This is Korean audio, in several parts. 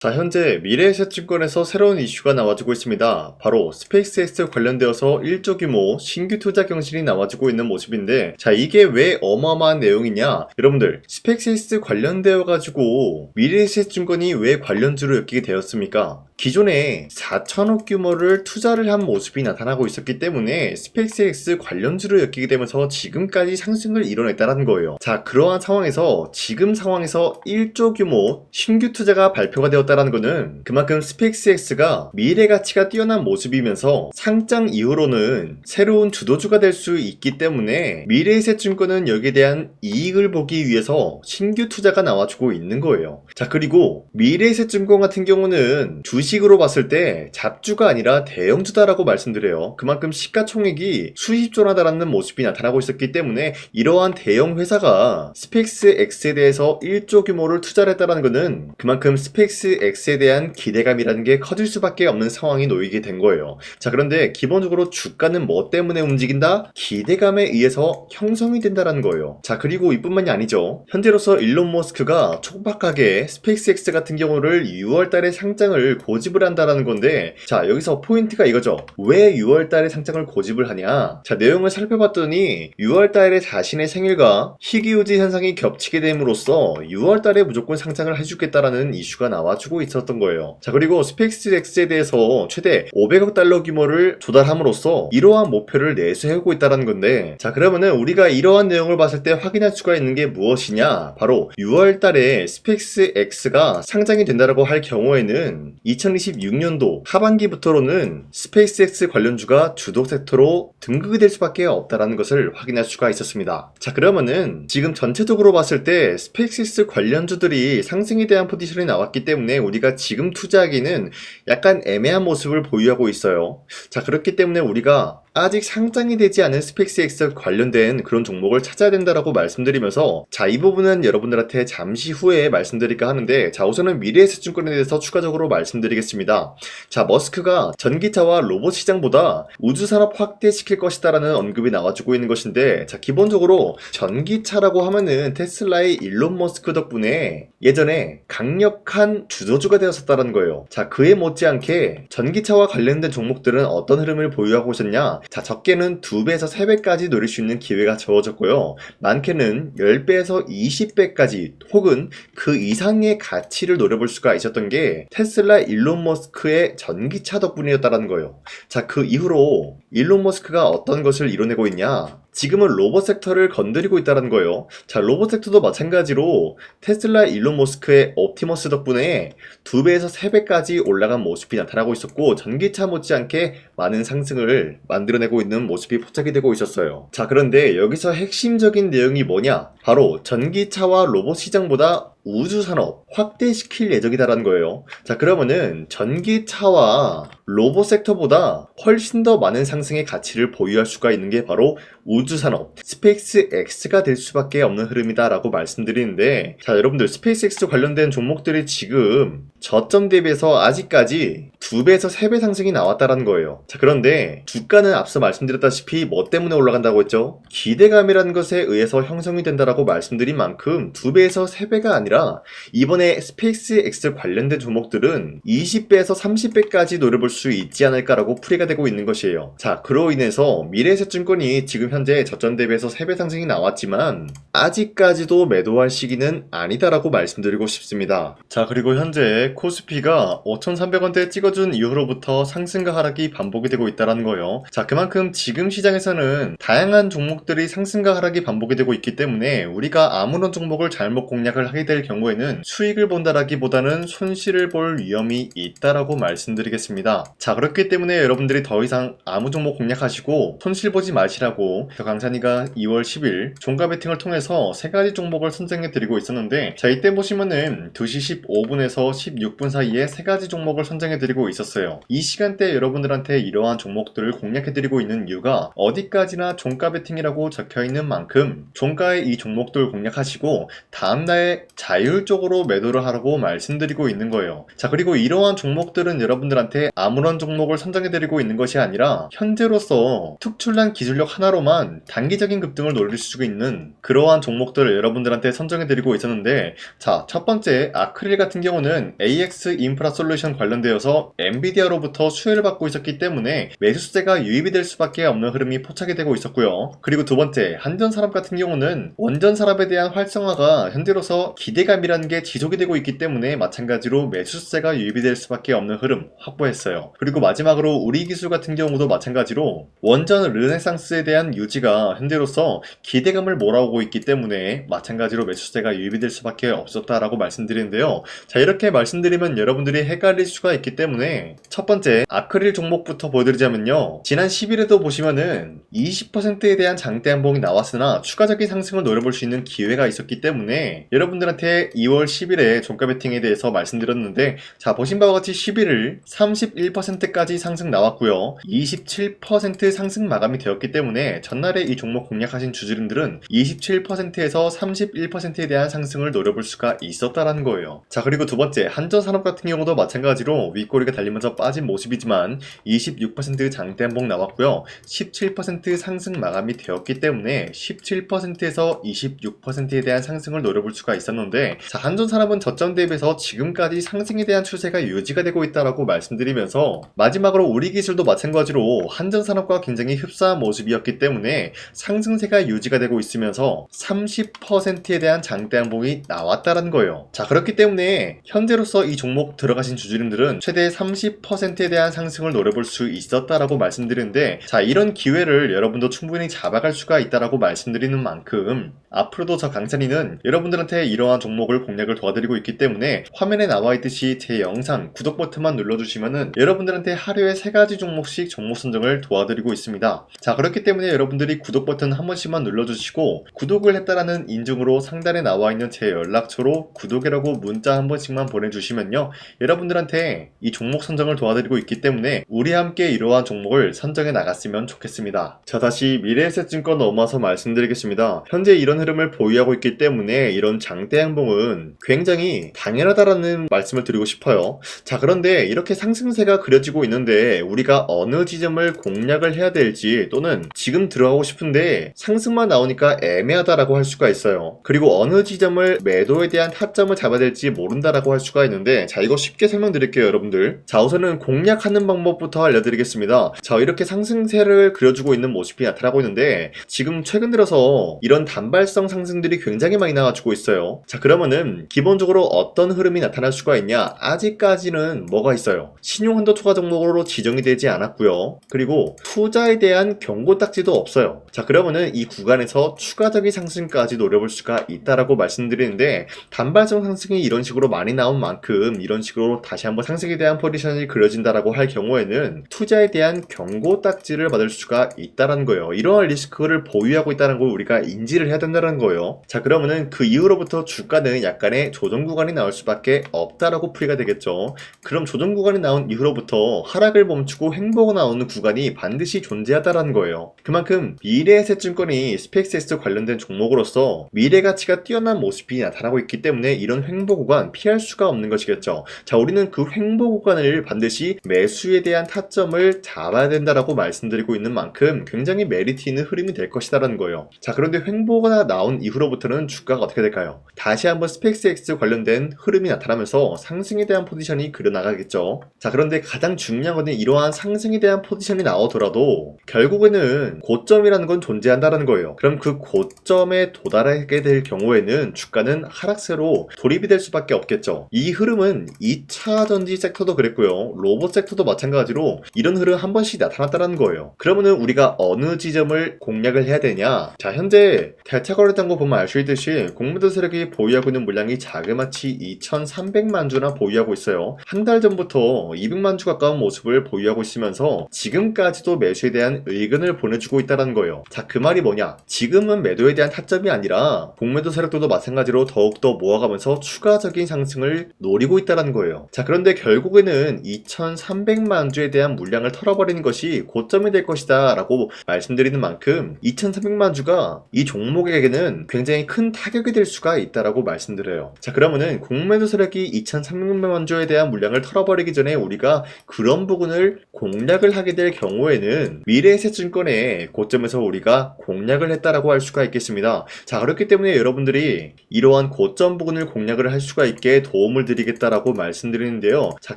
자, 현재 미래에셋증권에서 새로운 이슈가 나와주고 있습니다. 바로 스페이스X 관련되어서 1조 규모 신규 투자 경신이 나와주고 있는 모습인데, 자, 이게 왜 어마어마한 내용이냐? 여러분들, 스페이스X 관련되어가지고 미래에셋증권이 왜 관련주로 엮이게 되었습니까? 기존에 4천억 규모를 투자를 한 모습이 나타나고 있었기 때문에 스페이스X 관련주로 엮이게 되면서 지금까지 상승을 이뤄냈다는 거예요. 자, 그러한 상황에서 지금 상황에서 1조 규모 신규 투자가 발표가 되었다는 것은 그만큼 스페이스X가 미래 가치가 뛰어난 모습이면서 상장 이후로는 새로운 주도주가 될 수 있기 때문에 미래에셋증권은 여기에 대한 이익을 보기 위해서 신규 투자가 나와주고 있는 거예요. 자, 그리고 미래에셋증권 같은 경우는 주식 으로 봤을 때 잡주가 아니라 대형주다라고 말씀드려요. 그만큼 시가총액이 수십조나다라는 모습이 나타나고 있었기 때문에 이러한 대형 회사가 스페이스X에 대해서 1조 규모를 투자를 했다는 것은 그만큼 스페이스X에 대한 기대감이라는 게 커질 수밖에 없는 상황이 놓이게 된 거예요. 자, 그런데 기본적으로 주가는 뭐 때문에 움직인다? 기대감에 의해서 형성이 된다는 거예요. 자, 그리고 이뿐만이 아니죠. 현재로서 일론 머스크가 촉박하게 스페이스X 같은 경우를 6월 달에 상장을 고 집을 한다라는 건데, 자, 여기서 포인트가 이거죠. 왜 6월 달에 상장을 고집을 하냐? 자, 내용을 살펴봤더니 6월 달에 자신의 생일과 희귀우지 현상이 겹치게 됨으로써 6월 달에 무조건 상장을 해주겠다라는 이슈가 나와주고 있었던 거예요. 자, 그리고 스페이스X에 대해서 최대 500억 달러 규모를 조달함으로써 이러한 목표를 내세우고 있다는 건데, 자, 그러면은 우리가 이러한 내용을 봤을 때 확인할 수가 있는 게 무엇이냐? 바로 6월 달에 스페이스X가 상장이 된다라고 할 경우에는 2026년도 하반기부터로는 스페이스X 관련주가 주도 섹터로 등극이 될 수밖에 없다라는 것을 확인할 수가 있었습니다. 자, 그러면은 지금 전체적으로 봤을 때 스페이스X 관련주들이 상승에 대한 포지션이 나왔기 때문에 우리가 지금 투자하기는 약간 애매한 모습을 보유하고 있어요. 자, 그렇기 때문에 우리가 아직 상장이 되지 않은 스페이스X 관련된 그런 종목을 찾아야 된다라고 말씀드리면서 자, 이 부분은 여러분들한테 잠시 후에 말씀드릴까 하는데 자, 우선은 미래에셋증권에 대해서 추가적으로 말씀드리겠습니다. 자, 머스크가 전기차와 로봇 시장보다 우주 산업 확대시킬 것이다라는 언급이 나와주고 있는 것인데 자, 기본적으로 전기차라고 하면은 테슬라의 일론 머스크 덕분에 예전에 강력한 주도주가 되었었다는 거예요. 자, 그에 못지않게 전기차와 관련된 종목들은 어떤 흐름을 보유하고 있었냐? 자, 적게는 2배에서 3배까지 노릴 수 있는 기회가 주어졌고요. 많게는 10배에서 20배까지 혹은 그 이상의 가치를 노려볼 수가 있었던 게 테슬라 일론 머스크의 전기차 덕분이었다는 거예요. 자, 그 이후로 일론 머스크가 어떤 것을 이뤄내고 있냐? 지금은 로봇 섹터를 건드리고 있다는 거예요. 자, 로봇 섹터도 마찬가지로 테슬라 일론 머스크의 옵티머스 덕분에 2배에서 3배까지 올라간 모습이 나타나고 있었고 전기차 못지않게 많은 상승을 만들어내고 있는 모습이 포착이 되고 있었어요. 자, 그런데 여기서 핵심적인 내용이 뭐냐? 바로 전기차와 로봇 시장보다 우주 산업 확대시킬 예정이다라는 거예요. 자, 그러면은 전기차와 로봇 섹터보다 훨씬 더 많은 상승의 가치를 보유할 수가 있는 게 바로 우주 산업 스페이스 X가 될 수밖에 없는 흐름이다라고 말씀드리는데 자, 여러분들 스페이스 X 관련된 종목들이 지금 저점 대비해서 아직까지 2배에서 3배 상승이 나왔다라는 거예요. 자, 그런데 주가는 앞서 말씀드렸다시피 뭐 때문에 올라간다고 했죠? 기대감이라는 것에 의해서 형성이 된다라고 말씀드린 만큼 2배에서 3배가 아니라 이번에 스페이스 X 관련된 종목들은 20배에서 30배까지 노려볼 수 있지 않을까라고 풀이가 되고 있는 것이에요. 자, 그로 인해서 미래에셋증권이 지금 현재 저점 대비해서 3배 상승이 나왔지만 아직까지도 매도할 시기는 아니다라고 말씀드리고 싶습니다. 자, 그리고 현재 코스피가 5,300원대 찍어준 이후로부터 상승과 하락이 반복이 되고 있다는 거예요. 자, 그만큼 지금 시장에서는 다양한 종목들이 상승과 하락이 반복이 되고 있기 때문에 우리가 아무런 종목을 잘못 공략을 하게 될 경우에는 수익을 본다라기보다는 손실을 볼 위험이 있다라고 말씀드리겠습니다. 자, 그렇기 때문에 여러분들이 더 이상 아무 종목 공략하시고 손실 보지 마시라고 저 강산이가 2월 10일 종가 베팅을 통해서 세 가지 종목을 선정해 드리고 있었는데 자, 이때 보시면은 2시 15분에서 16분 사이에 세 가지 종목을 선정해 드리고 있었어요. 이 시간대 여러분들한테 이러한 종목들을 공략해 드리고 있는 이유가 어디까지나 종가 베팅이라고 적혀 있는 만큼 종가의 이 종목 들 공략하시고 다음날에 자율적으로 매도를 하라고 말씀드리고 있는 거예요. 자, 그리고 이러한 종목들은 여러분들한테 아무런 종목을 선정해드리고 있는 것이 아니라 현재로서 특출난 기술력 하나로만 단기적인 급등을 노릴 수 있는 그러한 종목들을 여러분들한테 선정해드리고 있었는데 자, 첫 번째 아크릴 같은 경우는 AX 인프라 솔루션 관련되어서 엔비디아로부터 수혜를 받고 있었기 때문에 매수세가 유입이 될 수밖에 없는 흐름이 포착이 되고 있었고요. 그리고 두 번째 한전 산업 같은 경우는 원 전산업에 대한 활성화가 현재로서 기대감이라는 게 지속이 되고 있기 때문에 마찬가지로 매수세가 유입이 될 수밖에 없는 흐름 확보했어요. 그리고 마지막으로 우리 기술 같은 경우도 마찬가지로 원전 르네상스에 대한 유지가 현재로서 기대감을 몰아오고 있기 때문에 마찬가지로 매수세가 유입이 될 수밖에 없었다라고 말씀드리는데요. 자 이렇게 말씀드리면 여러분들이 헷갈릴 수가 있기 때문에 첫 번째 아크릴 종목부터 보여드리자면요. 지난 10일에도 보시면은 20%에 대한 장대 한봉이 나왔으나 추가적인 상승을 노려볼 수 있는 기회가 있었기 때문에 여러분들한테 2월 10일에 종가 베팅에 대해서 말씀드렸는데 자 보신 바와 같이 10일을 31%까지 상승 나왔고요. 27% 상승 마감이 되었기 때문에 전날에 이 종목 공략하신 주주님들은 27%에서 31%에 대한 상승을 노려볼 수가 있었다라는 거예요. 자 그리고 두 번째 한전산업 같은 경우도 마찬가지로 윗꼬리가 달리면서 빠진 모습이지만 26% 장대 한봉 나왔고요. 17% 상승 마감이 되었기 때문에 17%에서 26%에 대한 상승을 노려볼 수가 있었는데 자 한전 산업은 저점 대비해서 지금까지 상승에 대한 추세가 유지가 되고 있다라고 말씀드리면서 마지막으로 우리 기술도 마찬가지로 한전 산업과 굉장히 흡사한 모습이었기 때문에 상승세가 유지가 되고 있으면서 30%에 대한 장대 한봉이 나왔다라는 거예요. 자 그렇기 때문에 현재로서 이 종목 들어가신 주주님들은 최대 30%에 대한 상승을 노려볼 수 있었다라고 말씀드리는데 자 이런 기회를 여러분도 충분히 잡아갈 수가 있다라고 말씀드리는 만큼 앞으로도 저 강찬이는 여러분들한테 이러한 종목을 공략을 도와드리고 있기 때문에 화면에 나와 있듯이 제 영상 구독 버튼만 눌러주시면은 여러분들한테 하루에 세 가지 종목씩 종목 선정을 도와드리고 있습니다. 자 그렇기 때문에 여러분들이 구독 버튼 한 번씩만 눌러주시고 구독을 했다라는 인증으로 상단에 나와 있는 제 연락처로 구독이라고 문자 한 번씩만 보내주시면요 여러분들한테 이 종목 선정을 도와드리고 있기 때문에 우리 함께 이러한 종목을 선정해 나갔으면 좋겠습니다. 자 다시 미래에셋증권 넘어와서 말씀드리겠습니다. 현재 이런 흐름을 보유하고 있기 때문에 이런 장대 행봉은 굉장히 당연하다라는 말씀을 드리고 싶어요. 자 그런데 이렇게 상승세가 그려지고 있는데 우리가 어느 지점을 공략을 해야 될지 또는 지금 들어가고 싶은데 상승만 나오니까 애매하다라고 할 수가 있어요. 그리고 어느 지점을 매도에 대한 타점을 잡아야 될지 모른다라고 할 수가 있는데 자 이거 쉽게 설명드릴게요 여러분들. 자 우선은 공략하는 방법부터 알려드리겠습니다. 자 이렇게 상승세를 그려주고 있는 모습이 나타나고 있는데 지금 최근 들어서 이런 단발 성 상승들이 굉장히 많이 나와주고 있어요. 자 그러면은 기본적으로 어떤 흐름이 나타날 수가 있냐? 아직까지는 뭐가 있어요? 신용한도 투자 종목으로 지정이 되지 않았고요. 그리고 투자에 대한 경고 딱지도 없어요. 자 그러면은 이 구간에서 추가적인 상승까지 노려볼 수가 있다라고 말씀드리는데 단발성 상승이 이런 식으로 많이 나온 만큼 이런 식으로 다시 한번 상승에 대한 포지션이 그려진다라고 할 경우에는 투자에 대한 경고 딱지를 받을 수가 있다라는 거예요. 이러한 리스크를 보유하고 있다는 걸 우리가 인지를 해야 된다 는 거예요. 자 그러면은 그 이후로부터 주가는 약간의 조정 구간이 나올 수밖에 없다라고 풀이가 되겠죠. 그럼 조정 구간이 나온 이후로부터 하락을 멈추고 행보가 나오는 구간이 반드시 존재하다라는 거예요. 그만큼 미래에셋증권이 스펙스엑스 관련된 종목으로서 미래 가치가 뛰어난 모습이 나타나고 있기 때문에 이런 횡보 구간 피할 수가 없는 것이겠죠. 자, 우리는 그 횡보 구간을 반드시 매수에 대한 타점을 잡아야 된다라고 말씀드리고 있는 만큼 굉장히 메리트 있는 흐름이 될 것이다라는 거예요. 자, 그런데 횡보가 나온 이후로부터는 주가가 어떻게 될까요? 다시 한번 스펙스엑스 관련된 흐름이 나타나면서 상승에 대한 포지션이 그려나가겠죠. 자, 그런데 가장 중요한 것은 이러한 상승에 대한 포지션이 나오더라도 결국에는 고점이라는 건 존재한다는 거예요. 그럼 그 고점에 도달하게 될 경우에는 주가는 하락세로 돌입이 될 수밖에 없겠죠. 이 흐름은 2차 전지 섹터도 그랬고요. 로봇 섹터도 마찬가지로 이런 흐름 한 번씩 나타났다는 거예요. 그러면은 우리가 어느 지점을 공략을 해야 되냐? 자, 현재 대차 거래단고 보면 알 수 있듯이 공매도 세력이 보유하고 있는 물량이 자그마치 2,300만 주나 보유하고 있어요. 한 달 전부터 200만 주 가까운 모습을 보유하고 있으면서 지금까지도 매수에 대한 의견을 보내주고 있다는 거예요. 자, 그 말이 뭐냐? 지금은 매도에 대한 타점이 아니라 공매도 세력들도 마찬가지로 더욱더 모아가면서 추가적인 상승을 노리고 있다는 거예요. 자, 그런데 결국에는 2,300만 주에 대한 물량을 털어버리는 것이 고점이 될 것이다 라고 말씀드리는 만큼 2,300만 주가 이 종목에게 는 굉장히 큰 타격이 될 수가 있다라고 말씀드려요. 자 그러면은 공매도 세력이 2,300만 주에 대한 물량을 털어버리기 전에 우리가 그런 부분을 공략을 하게 될 경우에는 미래에셋증권의 고점에서 우리가 공략을 했다라고 할 수가 있겠습니다. 자 그렇기 때문에 여러분들이 이러한 고점 부분을 공략을 할 수가 있게 도움을 드리겠다라고 말씀드리는데요. 자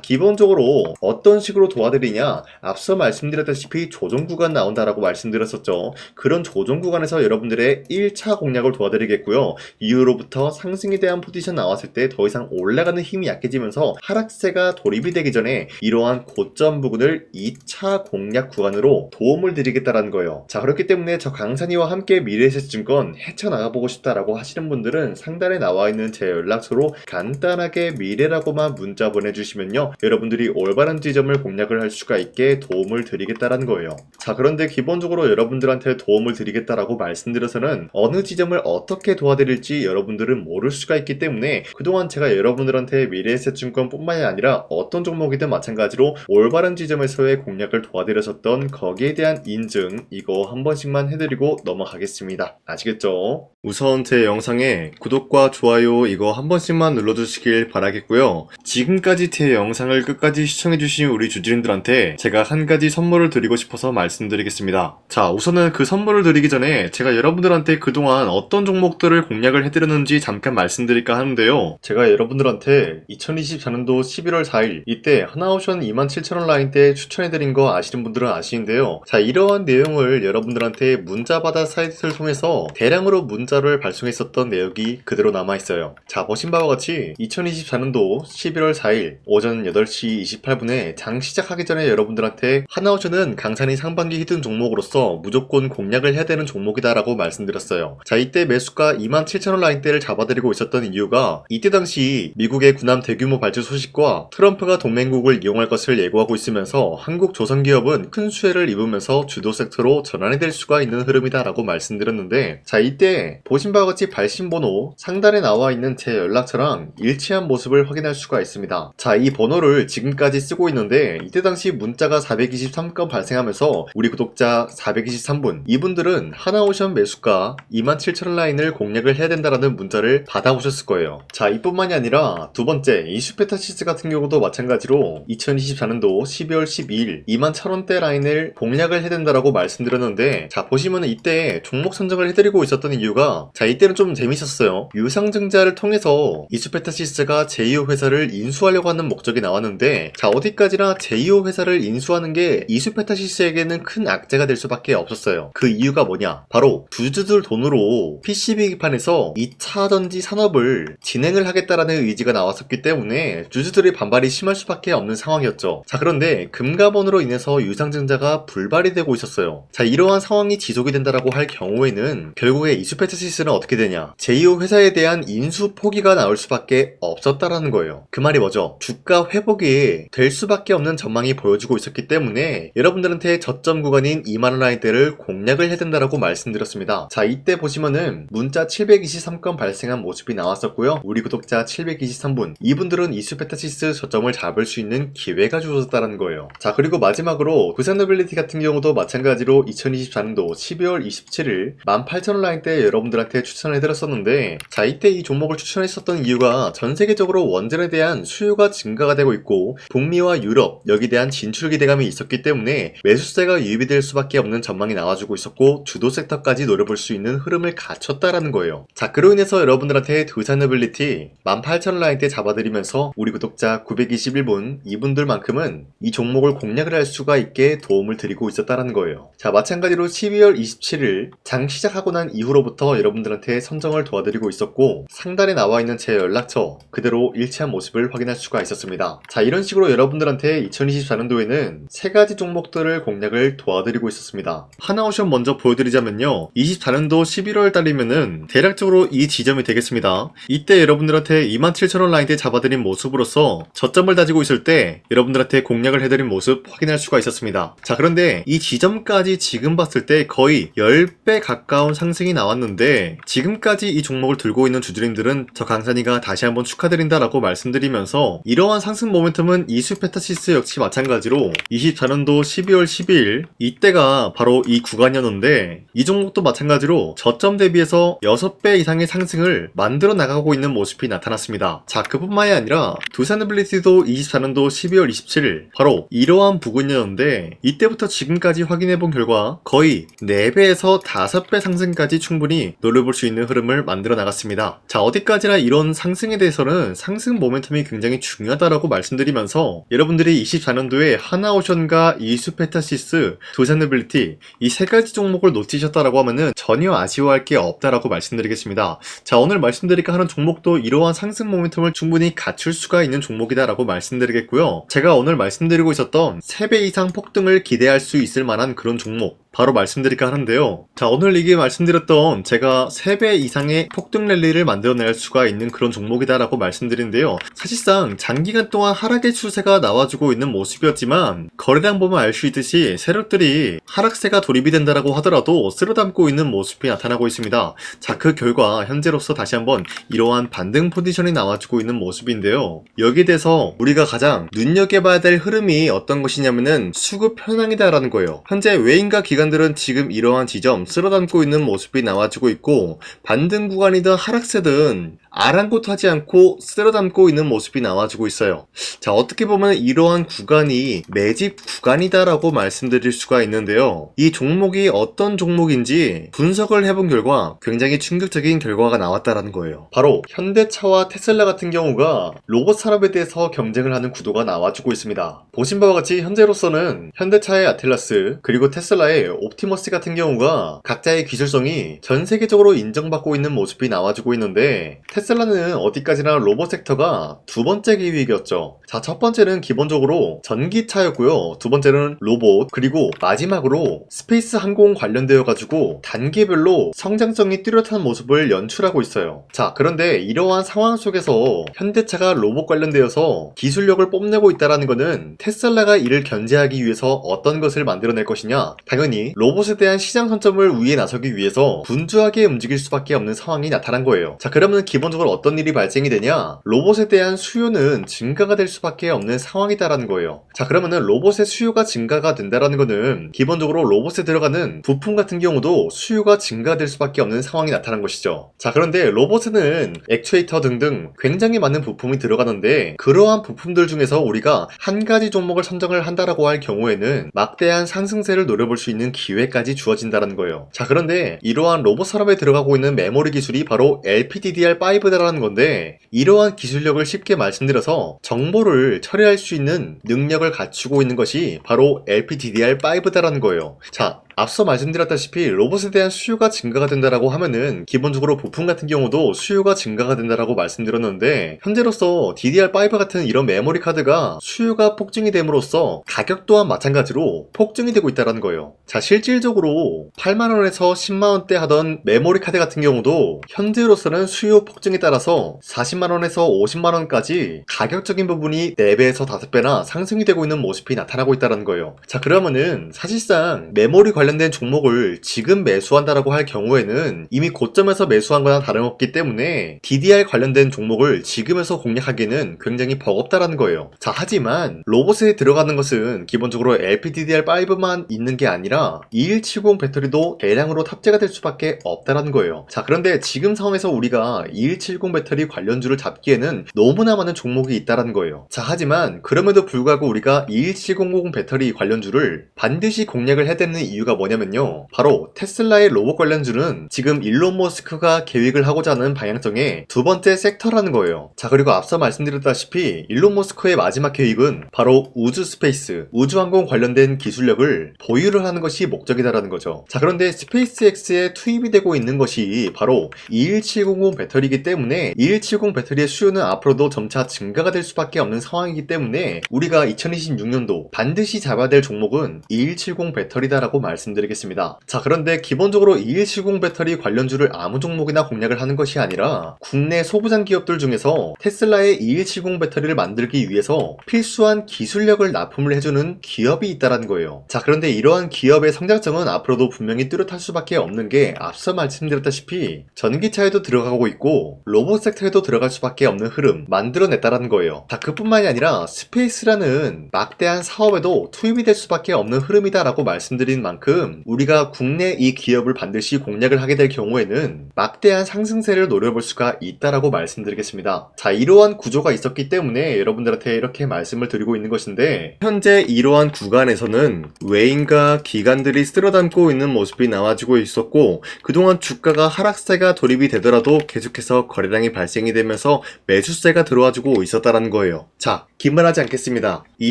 기본적으로 어떤 식으로 도와드리냐 앞서 말씀드렸다시피 조정 구간 나온다라고 말씀드렸었죠. 그런 조정 구간에서 여러분들의 1차 공략을 도와드리겠고요. 이후로부터 상승에 대한 포지션 나왔을 때 더 이상 올라가는 힘이 약해지면서 하락세가 돌입이 되기 전에 이러한 고점 부분을 2차 공략 구간으로 도움을 드리겠다라는 거예요. 자 그렇기 때문에 저 강산이와 함께 미래에셋증권 헤쳐나가보고 싶다라고 하시는 분들은 상단에 나와 있는 제 연락처로 간단하게 미래라고만 문자 보내주시면요. 여러분들이 올바른 지점을 공략을 할 수가 있게 도움을 드리겠다라는 거예요. 자 그런데 기본적으로 여러분들한테 도움을 드리겠다라고 말씀드려서는 어느 지점을 어떻게 도와드릴지 여러분들은 모를 수가 있기 때문에 그동안 제가 여러분들한테 미래에셋증권뿐만이 아니라 어떤 종목이든 마찬가지로 올바른 지점에서의 공략을 도와드렸었던 거기에 대한 인증 이거 한 번씩만 해드리고 넘어가겠습니다. 아시겠죠? 우선 제 영상에 구독과 좋아요 이거 한 번씩만 눌러주시길 바라겠고요. 지금까지 제 영상을 끝까지 시청해주신 우리 주주님들한테 제가 한 가지 선물을 드리고 싶어서 말씀드리겠습니다. 자, 우선은 그 선물을 드리기 전에 제가 여러분들한테 그동안 어떤 종목들을 공략을 해드렸는지 잠깐 말씀드릴까 하는데요. 제가 여러분들한테 2024년도 11월 4일 이때 하나오션 27,000원 라인 때 추천해드린 거 아시는 분들은 아시는데요. 자, 이러한 내용을 여러분들한테 문자받아 사이트를 통해서 대량으로 문자를 발송했었던 내역이 그대로 남아있어요. 자, 보신 바와 같이 2024년도 11월 4일 오전 8시 28분에 장 시작하기 전에 여러분들한테 하나오션은 강산이 상반기 히든 종목으로서 무조건 공략을 해야 되는 종목이다라고 말씀드렸어요. 자, 이때 매수가 27,000원 라인대를 잡아드리고 있었던 이유가 이때 당시 미국의 군함 대규모 발주 소식과 트럼프가 동맹국을 이용할 것을 예고하고 있으면서 한국 조선기업은 큰 수혜를 입으면서 주도 섹터로 전환이 될 수가 있는 흐름이다 라고 말씀드렸는데 자 이때 보신 바와 같이 발신번호 상단에 나와 있는 제 연락처랑 일치한 모습을 확인할 수가 있습니다. 자 이 번호를 지금까지 쓰고 있는데 이때 당시 문자가 423건 발생하면서 우리 구독자 423분 이분들은 하나오션 매수가 27,000원 라인을 공략을 해야 된다라는 문자를 받아오셨을 거예요. 자 이뿐만이 아니라 두 번째 이 슈페타시스 같은 경우도 마찬가지로 2024년도 12월 12일 21,000원대 라인을 공략을 해야 된다라고 말씀드렸는데 자 보시면 이때 종목 선정을 해드리고 있었던 이유가 자 이때는 좀 재밌었어요. 유상증자를 통해서 이 슈페타시스가 제2호 회사를 인수하려고 하는 목적이 나왔는데 자 어디까지나 제2호 회사를 인수하는 게 이슈페타시스에게는 큰 악재가 될 수밖에 없었어요. 그 이유가 뭐냐? 바로 주주들 돈으로 PCB기판에서 2차 전지 산업을 진행을 하겠다라는 의지가 나왔었기 때문에 주주들의 반발이 심할 수밖에 없는 상황이었죠. 자 그런데 금가번으로 인해서 유상증자가 불발이 되고 있었어요. 자 이러한 상황이 지속이 된다라고 할 경우에는 결국에 이슈페타시스는 어떻게 되냐? 제2호 회사에 대한 인수 포기가 나올 수밖에 없었다라는 거예요. 그 말이 뭐죠? 주가 회복이 될 수밖에 없는 전망이 보여지고 있었기 때문에 여러분들한테 저점 구간인 2만원 라인대를 공략을 해야 된다라고 말씀드렸습니다. 자 이때 보시 면은 문자 723건 발생한 모습이 나왔었고요. 우리 구독자 723분 이분들은 이슈페타시스 저점을 잡을 수 있는 기회가 주어졌다는 거예요. 자 그리고 마지막으로 부산노빌리티 같은 경우도 마찬가지로 2024년도 12월 27일 18,000원 라인대 여러분들한테 추천해드렸었는데 자 이때 이 종목을 추천했었던 이유가 전 세계적으로 원전에 대한 수요가 증가가 되고 있고 북미와 유럽 여기에 대한 진출 기대감이 있었기 때문에 매수세가 유입이 될 수밖에 없는 전망이 나와주고 있었고 주도 섹터까지 노려볼 수 있는 흐름 을 갖췄다라는 거예요. 자 그로 인해서 여러분들한테 두산노빌리티 18,000원 라인대 잡아드리면서 우리 구독자 921분 이분들만큼은 이 종목을 공략을 할 수가 있게 도움을 드리고 있었다라는 거예요. 자 마찬가지로 12월 27일 장 시작하고 난 이후로부터 여러분들한테 선정을 도와드리고 있었고 상단에 나와 있는 제 연락처 그대로 일치한 모습을 확인할 수가 있었습니다. 자 이런 식으로 여러분들한테 2024년도에는 세 가지 종목들을 공략을 도와드리고 있었습니다. 하나오션 먼저 보여드리자면요. 24년도 11월 달이면은 대략적으로 이 지점이 되겠습니다. 이때 여러분들한테 27,000원 라인대 잡아드린 모습으로서 저점을 다지고 있을 때 여러분들한테 공략을 해드린 모습 확인할 수가 있었습니다. 자 그런데 이 지점까지 지금 봤을 때 거의 10배 가까운 상승이 나왔는데 지금까지 이 종목을 들고 있는 주주님들은 저 강산이가 다시 한번 축하드린다라고 말씀드리면서 이러한 상승 모멘텀은 이수 페타시스 역시 마찬가지로 24년도 12월 12일 이때가 바로 이 구간이었는데 이 종목도 마찬가지로 저점 대비해서 6배 이상의 상승을 만들어 나가고 있는 모습이 나타났습니다. 자, 그뿐만이 아니라 두산빌리티도 24년도 12월 27일 바로 이러한 부근이었는데 이때부터 지금까지 확인해 본 결과 거의 4배에서 5배 상승까지 충분히 노려볼 수 있는 흐름을 만들어 나갔습니다. 자, 어디까지나 이런 상승에 대해서는 상승 모멘텀이 굉장히 중요하다라고 말씀드리면서 여러분들이 24년도에 하나오션과 이수페타시스, 두산빌리티 이 세 가지 종목을 놓치셨다라고 하면은 전혀 아쉬워 할 게 없다라고 말씀드리겠습니다. 자, 오늘 말씀드릴까 하는 종목도 이러한 상승 모멘텀을 충분히 갖출 수가 있는 종목이다라고 말씀드리겠고요. 제가 오늘 말씀드리고 있었던 3배 이상 폭등을 기대할 수 있을 만한 그런 종목 바로 말씀드릴까 하는데요. 자, 오늘 이게 말씀드렸던 제가 3배 이상의 폭등 랠리를 만들어낼 수가 있는 그런 종목이다라고 말씀드리는데요. 사실상 장기간 동안 하락의 추세가 나와주고 있는 모습이었지만 거래량 보면 알 수 있듯이 세력들이 하락세가 돌입이 된다라고 하더라도 쓸어담고 있는 모습이 나타나고 있습니다. 자, 그 결과 현재로서 다시 한번 이러한 반등 포지션이 나와주고 있는 모습인데요. 여기에 대해서 우리가 가장 눈여겨봐야 될 흐름이 어떤 것이냐면은 수급 현황이다라는 거예요. 현재 외인과 기관 들은 지금 이러한 지점 쓸어담고 있는 모습이 나와주고 있고 반등 구간이든 하락세든 아랑곳하지 않고 쓸어담고 있는 모습이 나와주고 있어요. 자, 어떻게 보면 이러한 구간이 매집 구간이다라고 말씀드릴 수가 있는데요. 이 종목이 어떤 종목인지 분석을 해본 결과 굉장히 충격적인 결과가 나왔다라는 거예요. 바로 현대차와 테슬라 같은 경우가 로봇 산업에 대해서 경쟁을 하는 구도가 나와주고 있습니다. 보신 바와 같이 현재로서는 현대차의 아틀라스 그리고 테슬라의 옵티머스 같은 경우가 각자의 기술성이 전 세계적으로 인정받고 있는 모습이 나와주고 있는데 테슬라는 어디까지나 로봇 섹터가 두 번째 기획이었죠. 자, 첫 번째는 기본적으로 전기차였고요. 두 번째는 로봇, 그리고 마지막으로 스페이스 항공 관련되어 가지고 단계별로 성장성이 뚜렷한 모습을 연출하고 있어요. 자, 그런데 이러한 상황 속에서 현대차가 로봇 관련되어서 기술력을 뽐내고 있다는 것은 테슬라가 이를 견제하기 위해서 어떤 것을 만들어낼 것이냐? 당연히 로봇에 대한 시장 선점을 위해 나서기 위해서 분주하게 움직일 수밖에 없는 상황이 나타난 거예요. 자, 그러면 기본 적으로 어떤 일이 발생이 되냐? 로봇에 대한 수요는 증가가 될 수밖에 없는 상황이다라는 거예요. 자, 그러면은 로봇의 수요가 증가가 된다라는 거는 기본적으로 로봇에 들어가는 부품 같은 경우도 수요가 증가될 수밖에 없는 상황이 나타난 것이죠. 자, 그런데 로봇에는 액추에이터 등등 굉장히 많은 부품이 들어가는데 그러한 부품들 중에서 우리가 한 가지 종목을 선정을 한다라고 할 경우에는 막대한 상승세를 노려볼 수 있는 기회까지 주어진다는 거예요. 자, 그런데 이러한 로봇 산업에 들어가고 있는 메모리 기술이 바로 LPDDR5 다라는 건데 이러한 기술력을 쉽게 말씀드려서 정보를 처리할 수 있는 능력을 갖추고 있는 것이 바로 LPDDR5다라는 거예요. 자, 앞서 말씀드렸다시피 로봇에 대한 수요가 증가가 된다라고 하면은 기본적으로 부품 같은 경우도 수요가 증가가 된다라고 말씀드렸는데 현재로서 DDR5 같은 이런 메모리 카드가 수요가 폭증이 됨으로써 가격 또한 마찬가지로 폭증이 되고 있다는 거예요. 자 실질적으로 8만원에서 10만원대 하던 메모리 카드 같은 경우도 현재로서는 수요 폭증에 따라서 40만원에서 50만원까지 가격적인 부분이 4배에서 5배나 상승이 되고 있는 모습이 나타나고 있다는 거예요. 자 그러면은 사실상 메모리 관련 된 종목을 지금 매수한다라고 할 경우에는 이미 고점에서 매수한 거나 다름없기 때문에 DDR 관련된 종목을 지금에서 공략하기는 굉장히 버겁다라는 거예요. 자, 하지만 로봇에 들어가는 것은 기본적으로 LPDDR5만 있는 게 아니라 2170 배터리도 대량으로 탑재가 될 수밖에 없다라는 거예요. 자, 그런데 지금 상황에서 우리가 2170 배터리 관련주를 잡기에는 너무나 많은 종목이 있다라는 거예요. 자, 하지만 그럼에도 불구하고 우리가 21700 배터리 관련주를 반드시 공략을 해야 되는 이유가 뭐냐면요. 바로 테슬라의 로봇 관련주는 지금 일론 머스크가 계획을 하고자 하는 방향성의 두 번째 섹터라는 거예요. 자, 그리고 앞서 말씀드렸다시피 일론 머스크의 마지막 계획은 바로 우주 스페이스, 우주항공 관련된 기술력을 보유를 하는 것이 목적이다라는 거죠. 자, 그런데 스페이스X에 투입이 되고 있는 것이 바로 21700 배터리이기 때문에 21770 배터리의 수요는 앞으로도 점차 증가가 될 수밖에 없는 상황이기 때문에 우리가 2026년도 반드시 잡아야 될 종목은 2170 배터리다라고 말씀 드리겠습니다. 자, 그런데 기본적으로 2170 배터리 관련주를 아무 종목이나 공략을 하는 것이 아니라 국내 소부장 기업들 중에서 테슬라의 2170 배터리를 만들기 위해서 필수한 기술력을 납품을 해주는 기업이 있다라는 거예요. 자, 그런데 이러한 기업의 성장성은 앞으로도 분명히 뚜렷할 수밖에 없는 게 앞서 말씀드렸다시피 전기차에도 들어가고 있고 로봇 섹터에도 들어갈 수밖에 없는 흐름 만들어냈다라는 거예요. 자, 그뿐만이 아니라 스페이스라는 막대한 사업에도 투입이 될 수밖에 없는 흐름이다라고 말씀드린 만큼 만큼 우리가 국내 이 기업을 반드시 공략을 하게 될 경우에는 막대한 상승세를 노려볼 수가 있다라고 말씀드리겠습니다. 자, 이러한 구조가 있었기 때문에 여러분들한테 이렇게 말씀을 드리고 있는 것인데 현재 이러한 구간에서는 외인과 기관들이 쓸어담고 있는 모습이 나와지고 있었고 그동안 주가가 하락세가 돌입이 되더라도 계속해서 거래량이 발생이 되면서 매수세가 들어와주고 있었다라는 거예요. 자, 기만하지 않겠습니다. 이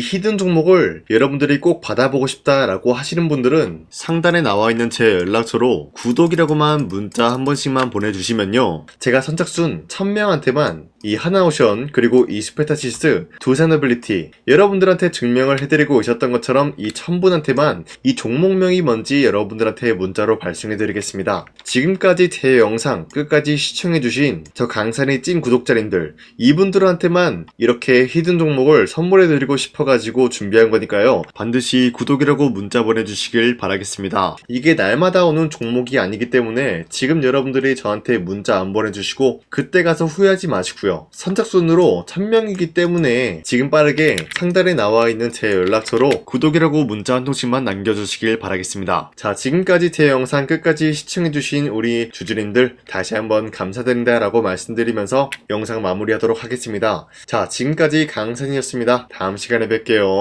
히든 종목을 여러분들이 꼭 받아보고 싶다라고 하시는 분들은 상단에 나와 있는 제 연락처로 구독이라고만 문자 한 번씩만 보내주시면요. 제가 선착순 1000명한테만 이 하나오션 그리고 이 스페타시스 두산어빌리티 여러분들한테 증명을 해드리고 있었던 것처럼 이 1000분한테만 이 종목명이 뭔지 여러분들한테 문자로 발송해드리겠습니다. 지금까지 제 영상 끝까지 시청해주신 저 강산의 찐 구독자님들 이분들한테만 이렇게 히든 종목을 선물해드리고 싶어가지고 준비한 거니까요. 반드시 구독이라고 문자 보내주시길 바라겠습니다. 이게 날마다 오는 종목이 아니기 때문에 지금 여러분들이 저한테 문자 안 보내주시고 그때 가서 후회하지 마시 고요. 선착순으로 1000명이기 때문에 지금 빠르게 상단에 나와 있는 제 연락처로 구독이라고 문자 한 통씩만 남겨주시길 바라겠습니다. 자, 지금까지 제 영상 끝까지 시청해주신 우리 주주님들 다시 한번 감사드린다 라고 말씀드리면서 영상 마무리하도록 하겠습니다. 자, 지금까지 강산이었습니다. 다음 시간에 뵐게요.